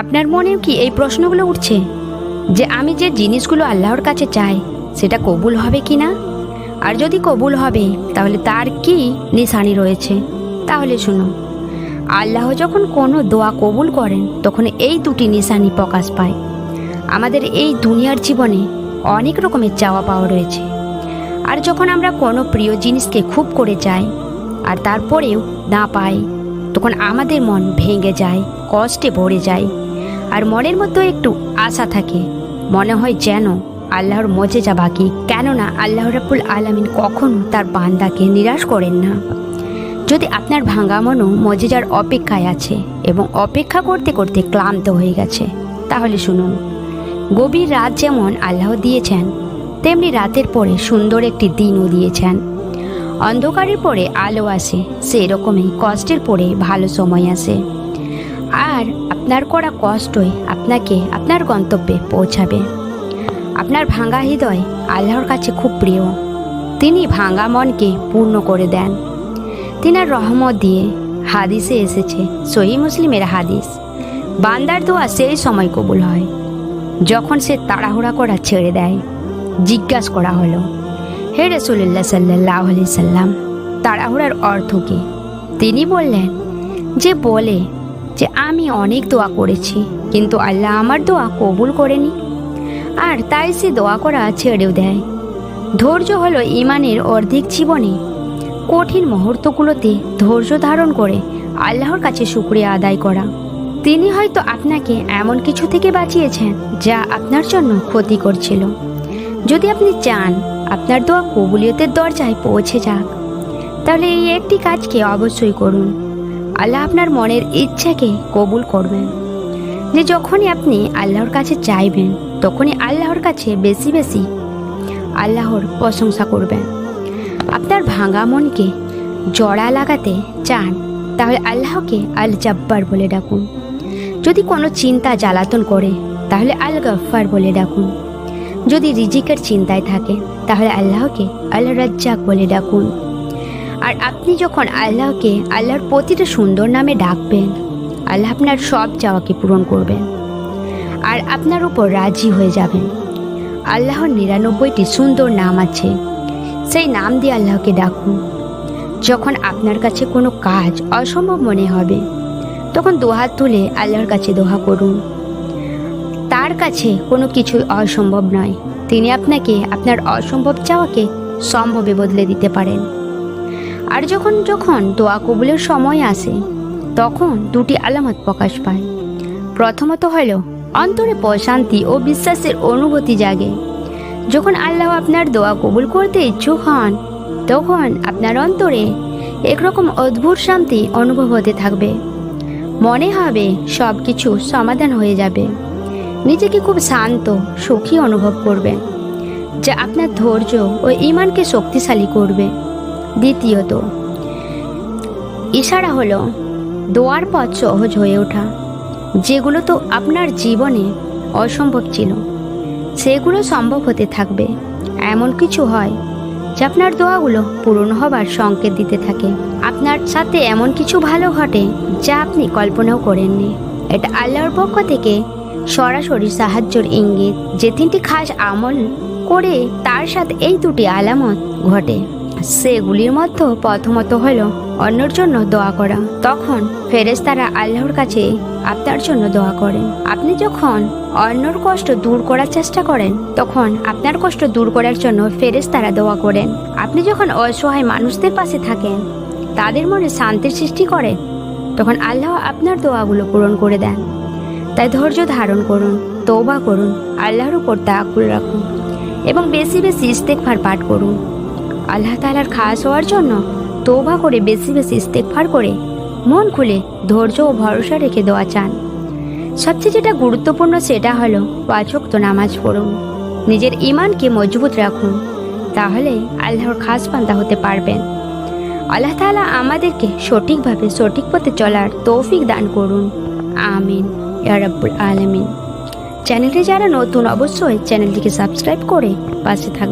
আপনার মনেও কি এই প্রশ্নগুলো উঠছে? যে আমি যে জিনিসগুলো আল্লাহর কাছে চাই, সেটা কবুল হবে কি না? আর যদি কবুল হবে, তাহলে তার কি নিশানি রয়েছে? তাহলে শুনো আল্লাহ যখন কোনো দোয়া কবুল করেন, তখন এই দুটি নিশানি প্রকাশ পায়। আমাদের এই দুনিয়ার জীবনে অনেক রকমের চাওয়া পাওয়া রয়েছে। আর যখন আমরা কোনো প্রিয় জিনিসকে খুব করে চাই, আর তারপরেও না পাই, তখন আমাদের মন ভেঙে যায়, কষ্টে ভরে যায়। আর মনের মধ্যে একটু আশা থাকে। মনে হয় যেন আল্লাহর মজে যা বাকি, কেননা আল্লাহ রাবুল আলমিন কখনো তার বান্দাকে নিরাশ করেন না। যদি আপনার ভাঙা মনও মজেজার অপেক্ষায় আছে এবং অপেক্ষা করতে করতে ক্লান্ত হয়ে গেছে, তাহলে শুনুন। গভীর রাত যেমন আল্লাহ দিয়েছেন, তেমনি রাতের পরে সুন্দর একটি দিনও দিয়েছেন। অন্ধকারের পরে আলো আসে সেই রকমই কষ্টের পরে ভালো সময় আসে। আর আপনার করা কষ্টই আপনাকে, আপনার গন্তব্যে পৌঁছাবে। আপনার ভাঙা হৃদয় আল্লাহর কাছে খুব প্রিয়। তিনি ভাঙা মনকে পূর্ণ করে দেন। তিনার রহমত দিয়ে হাদিসে এসেছে, সহি মুসলিমের হাদিস। বান্দার দোয়া সেই সময় কবুল হয়, যখন সে তাড়াহুড়া করা ছেড়ে দেয়। জিজ্ঞাসা করা হলো, হে রসুল্লাহ সাল্লাহ সাল্লাম, তাড়াহুড়ার অর্থ কী? তিনি বললেন, যে বলে যে আমি অনেক দোয়া করেছি, কিন্তু আল্লাহ আমার দোয়া কবুল করেনি। আর তাই সে দোয়া করা ছেড়েও দেয়। ধৈর্য হলো ইমানের অর্ধেক জীবনে। কঠিন মুহূর্তগুলোতে ধৈর্য ধারণ করে আল্লাহর কাছে শুক্রিয়া আদায় করা। তিনি হয়তো আপনাকে এমন কিছু থেকে বাঁচিয়েছেন যা আপনার জন্য ক্ষতি করছিল যদি আপনি চান আপনার দোয়া কবুলিয়তের দরজায় পৌঁছে যাক, তাহলে এই একটি কাজকে অবশ্যই করুন। আল্লাহ আপনার মনের ইচ্ছাকে কবুল করবেন। যে যখনই আপনি আল্লাহর কাছে চাইবেন, তখনই আল্লাহর কাছে বেশি বেশি আল্লাহর প্রশংসা করবেন। আপনার ভাঙা মনকে জড়া লাগাতে চান, তাহলে আল্লাহকে আল জব্বার বলে ডাকুন। যদি কোনো চিন্তা জ্বালাতন করে, তাহলে আল গফ্ফার বলে ডাকুন। যদি রিজিকের চিন্তায় থাকে, তাহলে আল্লাহকে আল রাজ্জাক বলে ডাকুন। আর আপনি যখন আল্লাহকে, আল্লাহর প্রতিটা সুন্দর নামে ডাকবেন, আল্লাহ আপনার সব চাওয়াকে পূরণ করবেন আর আপনার উপর রাজি হয়ে যাবেন। আল্লাহর নিরানব্বইটি সুন্দর নাম আছে, সেই নাম দিয়ে আল্লাহকে ডাকুন। যখন আপনার কাছে কোনো কাজ অসম্ভব মনে হবে, তখন দোহাত তুলে আল্লাহর কাছে দোহা করুন। তার কাছে কোনো কিছুই অসম্ভব নয়, তিনি আপনাকে, আপনার অসম্ভব চাওয়াকে সম্ভবে বদলে দিতে পারেন। আর যখন যখন দোয়া কবুলের সময় আসে, তখন দুটি আলামত প্রকাশ পায়। প্রথমত হলো অন্তরে প্রশান্তি ও বিশ্বাসের অনুভূতি জাগে। যখন আল্লাহ আপনার দোয়া কবুল করতে ইচ্ছুক হন, তখন আপনার অন্তরে একরকম অদ্ভুত শান্তি অনুভব হতে থাকবে। মনে হবে সব কিছু সমাধান হয়ে যাবে। নিজেকে খুব শান্ত, সুখী অনুভব করবেন যা আপনার ধৈর্য ও ইমানকে শক্তিশালী করবে। দ্বিতীয়ত, ইশারা হলো দোয়ার পথ সহজ হয়ে ওঠা, যেগুলো তো আপনার জীবনে অসম্ভব ছিল। সেগুলো সম্ভব হতে থাকবে। এমন কিছু হয় যে আপনার দোয়াগুলো পূরণ হবার সংকেত দিতে থাকে। আপনার সাথে এমন কিছু ভালো ঘটে যা আপনি কল্পনাও করেননি। এটা আল্লাহর পক্ষ থেকে সরাসরি সাহায্যের ইঙ্গিত। যে তিনটি খাস আমল করে তার সাথে এই দুটি আলামত ঘটে। সেগুলির মধ্যে প্রথমত হলো অন্যর জন্য দোয়া করা। তখন ফেরেজ তারা আল্লাহর কাছে আপনার জন্য দোয়া করেন। আপনি যখন অন্যর কষ্ট দূর করার চেষ্টা করেন, তখন আপনার কষ্ট দূর করার জন্য ফেরেশতারা দোয়া করেন। আপনি যখন অসহায় মানুষদের পাশে থাকেন, তাদের মনে শান্তির সৃষ্টি করেন, তখন আল্লাহ আপনার দোয়াগুলো পূরণ করে দেন। তাই ধৈর্য ধারণ করুন তৌবা করুন, আল্লাহর উপর তাকুল রাখুন এবং বেশি বেশি ইস্তেকফার পাঠ করুন। আল্লাহ তালার খাস হওয়ার জন্য তৌবা করে বেশি বেশি ইস্তেকফার করে মন খুলে ধৈর্য ও ভরসা রেখে দেওয়া চান। সবচেয়ে যেটা গুরুত্বপূর্ণ সেটা হলো পাঁচক্ত নামাজ পড়ুন। নিজের ইমানকে মজবুত রাখুন, তাহলে আল্লাহর খাস পান্তা হতে পারবেন। আল্লাহ তাআলা আমাদেরকে সঠিকভাবে সঠিক পথে চলার তৌফিক দান করুন। আমিন আলামিন। চ্যানেলটি যারা নতুন অবশ্যই চ্যানেলটিকে সাবস্ক্রাইব করে পাশে থাকবেন